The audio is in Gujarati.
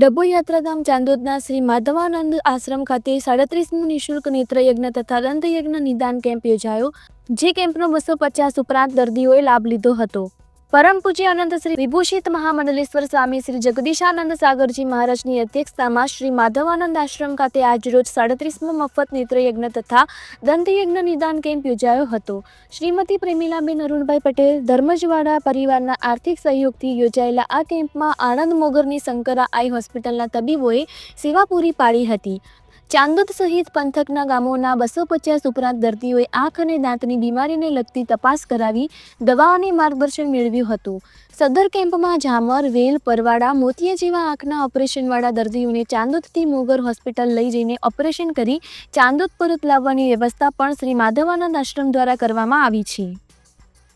ડભો યાત્રાધામ ચાંદોદના શ્રી માધવાનંદ આશ્રમ ખાતે સાડત્રીસમું નિઃશુલ્ક નેત્રયજ્ઞ તથા દંતયજ્ઞ નિદાન કેમ્પ યોજાયો, જે કેમ્પનો બસો પચાસ ઉપરાંત દર્દીઓએ લાભ લીધો હતો. પરમ પૂજ્ય અનંત શ્રી વિભૂષિત મહામંડલેશ્વર સ્વામી શ્રી જગદીશાનંદ સાગરજી મહારાજની અધ્યક્ષતામાં શ્રી માધવાનંદ આશ્રમ ખાતે આજરોજ સાડત્રીસમો મફત નેત્રયજ્ઞ તથા દંતયજ્ઞ નિદાન કેમ્પ યોજાયો હતો. શ્રીમતી પ્રેમીલાબેન અરુણભાઈ પટેલ, ધર્મજવાડા પરિવારના આર્થિક સહયોગથી યોજાયેલા આ કેમ્પમાં આણંદ મોગરની શંકરા આઈ હોસ્પિટલના તબીબોએ સેવા પૂરી પાડી હતી. ચાંદોદ સહિત પંથકના ગામોના બસો પચાસ ઉપરાંત દર્દીઓએ આંખ અને દાંતની બીમારીને લગતી તપાસ કરાવી દવા અને માર્ગદર્શન મેળવ્યું હતું. સદર કેમ્પમાં જામર, વેલ, પરવાડા, મોતિયા જેવા આંખના ઓપરેશનવાળા દર્દીઓને ચાંદોદથી મોગર હોસ્પિટલ લઈ જઈને ઓપરેશન કરી ચાંદોદ પરત લાવવાની વ્યવસ્થા પણ શ્રી માધવાનંદ આશ્રમ દ્વારા કરવામાં આવી છે.